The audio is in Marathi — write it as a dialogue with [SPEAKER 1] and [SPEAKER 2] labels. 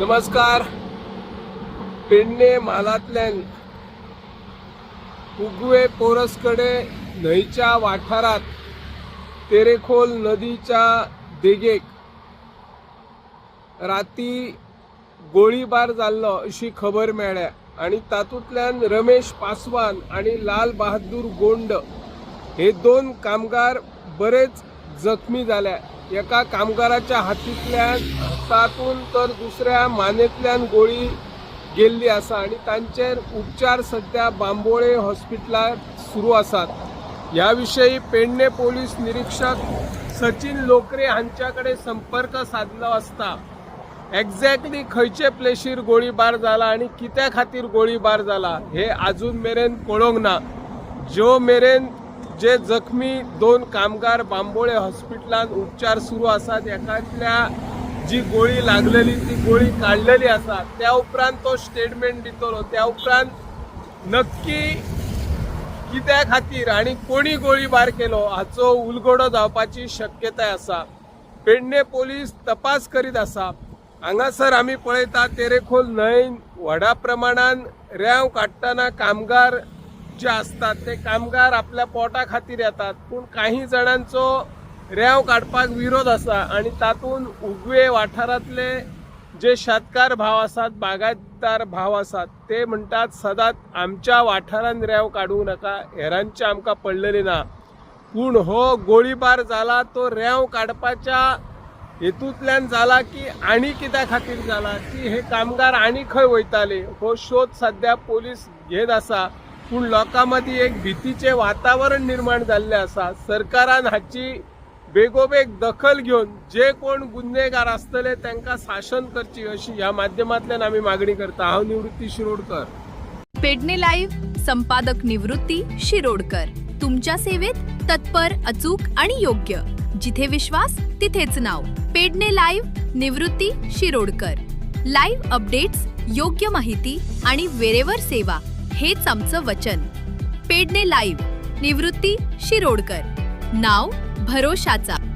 [SPEAKER 1] नमस्कार. पेडणे मालातल्यान उगवे पोरसकडे न्हंयच्या वाठारात तेरेखोल नदीच्या देगेक राती गोळीबार जाल्लो अशी खबर मेळ्ळ्या आणि तातूंतल्यान रमेश पासवान आणि लाल बहादूर गोंड हे दोन कामगार बरेच जखमी जाल्या एका कामगाराच्या हातींतल्यान तातून तर दुसऱ्या मानेंतल्यान गोळी गेल्ली आसा आणि तांचेर उपचार सध्या बांबोळे हॉस्पिटलांत सुरू आसात ह्या विशयी पेडणे पोलीस निरीक्षक सचिन लोकरे हांच्या कडेन संपर्क साधलो असता. एक्झॅक्टली खंयचे प्लेशीर गोळीबार जाला आणि कित्या खातीर गोळीबार जाला हे अजून मेरेन कळोंक ना. ज्यो मेरेन जे जखमी दोन कामगार बांबोळे हॉस्पिटलांत उपचार सुरू आसात एकातल्या जी गोळी लागलेली ती गोळी काडलेली आसा त्या उपरांत तो स्टेटमेंट दितलो त्या उपरांत नक्की कित्या खातीर आणि कोणी गोळीबार केलो हाचो उलगडो जावपाची शक्यताय आसा. पेडणे पोलीस तपास करीत आसा. हांगासर आमी पळयता तेरेखोल न्हंयन व्हडा प्रमाणान रेंव काडटना कामगार जे असतात ते कामगार आपल्या पोटा खातीर येतात. पूण काही जाणांचो रेंव काडपाक विरोध आसा आणि तातूंत उगवे वाठारांतले जे शेतकार भाव आसात बागायतदार भाव आसात ते म्हणटात सदांच आमच्या वाठारांत रेंव काडूंक नाका हेरांचे आमकां पडलेली ना. पूण हो गोळीबार जाला तो रेंव काडपाच्या हेतूंतल्यान जाला की आनी कित्या खातीर जाला की हे कामगार आनी खंय वयताले? हो शोध सध्या पोलीस घेत आसा पूण लोकां मदीं एक भितीचें वातावरण निर्माण जाल्लें आसा सरकारान हाची बेगोबेग दखल घेवन जे कोण गुन्हेगार आसतले तांकां शासन करची अशी ह्या माध्यमांतल्यान आमी मागणी करता. हांव निवृत्ती शिरोडकर.
[SPEAKER 2] पेडणे लाईव्ह संपादक निवृत्ती शिरोडकर. तुमच्या सेवेत तत्पर अचूक आणि योग्य. जिथे विश्वास तिथेच नाव. Pedne live Nivrutti Shirodkar. Live updates योग्य माहिती आणि वेरेवर सेवा. हेच आमचं वचन. पेडणे लाईव्ह. निवृत्ती शिरोडकर. नाव भरोशाचा.